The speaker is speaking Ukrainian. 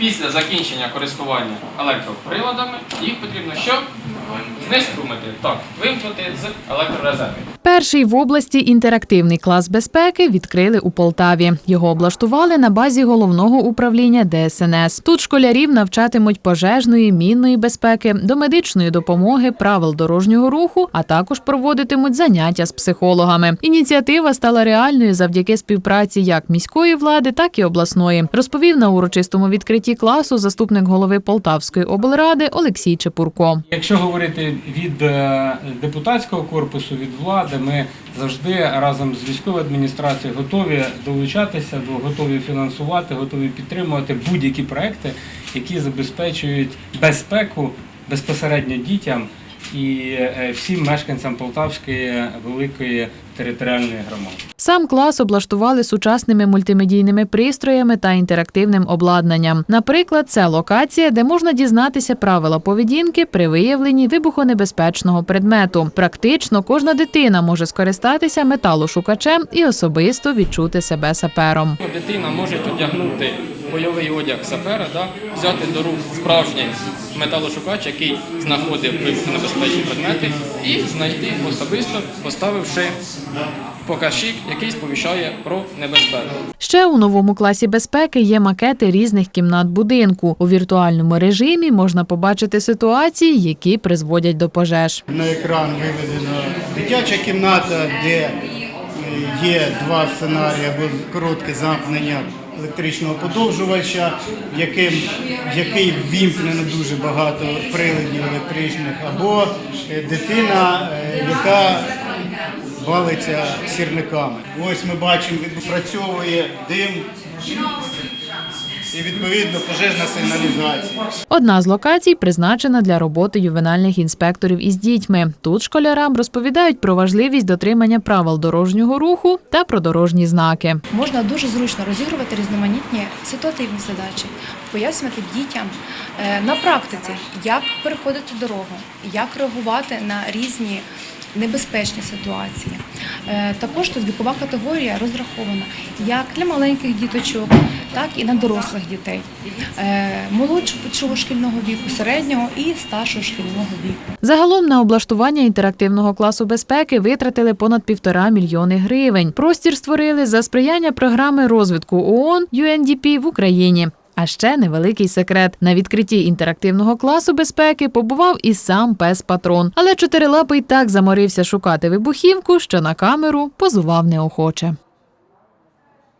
після закінчення користування електроприладами їх потрібно що? Знеструмити. Так, вимкнути з електрорезервів. Перший в області інтерактивний клас безпеки відкрили у Полтаві. Його облаштували на базі головного управління ДСНС. Тут школярів навчатимуть пожежної, мінної безпеки, до медичної допомоги, правил дорожнього руху, а також проводитимуть заняття з психологами. Ініціатива стала реальною завдяки співпраці як міської влади, так і обласної. Розповів на урочистому відкритті класу заступник голови Полтавської облради Олексій Чепурко. Якщо говорити від е, депутатського корпусу, від влади, ми завжди разом з військовою адміністрацією готові долучатися, до- готові фінансувати, готові підтримувати будь-які проекти, які забезпечують безпеку безпосередньо дітям і е, всім мешканцям Полтавської великої територіальної громади. Сам клас облаштували сучасними мультимедійними пристроями та інтерактивним обладнанням. Наприклад, це локація, де можна дізнатися правила поведінки при виявленні вибухонебезпечного предмету. Практично кожна дитина може скористатися металошукачем і особисто відчути себе сапером. Дитина може одягнути бойовий одяг сапера, да, взяти до рук справжній металошукач, який знаходив вибухонебезпечні предмети, і знайти особисто, поставивши показчик, який сповіщає про небезпеку. Ще у новому класі безпеки є макети різних кімнат будинку. У віртуальному режимі можна побачити ситуації, які призводять до пожеж. На екран виведена дитяча кімната, де е, є два сценарії або коротке замкнення електричного подовжувача, яким, який ввімкнено дуже багато приладів електричних, або е, дитина, е, яка Валиться сірниками. Ось ми бачимо, відпрацьовує дим і відповідно пожежна сигналізація. Одна з локацій призначена для роботи ювенальних інспекторів із дітьми. Тут школярам розповідають про важливість дотримання правил дорожнього руху та про дорожні знаки. Можна дуже зручно розігрувати різноманітні ситуативні задачі, пояснювати дітям е, на практиці, як переходити дорогу, як реагувати на різні небезпечні ситуації. Е, Також тут вікова категорія розрахована як для маленьких діточок, так і на дорослих дітей, Е, молодшого шкільного віку, середнього і старшого шкільного віку. Загалом на облаштування інтерактивного класу безпеки витратили понад півтора мільйони гривень. Простір створили за сприяння програми розвитку ООН UNDP в Україні. А ще невеликий секрет. На відкритті інтерактивного класу безпеки побував і сам пес патрон. Але чотирилапий так заморився шукати вибухівку, що на камеру позував неохоче.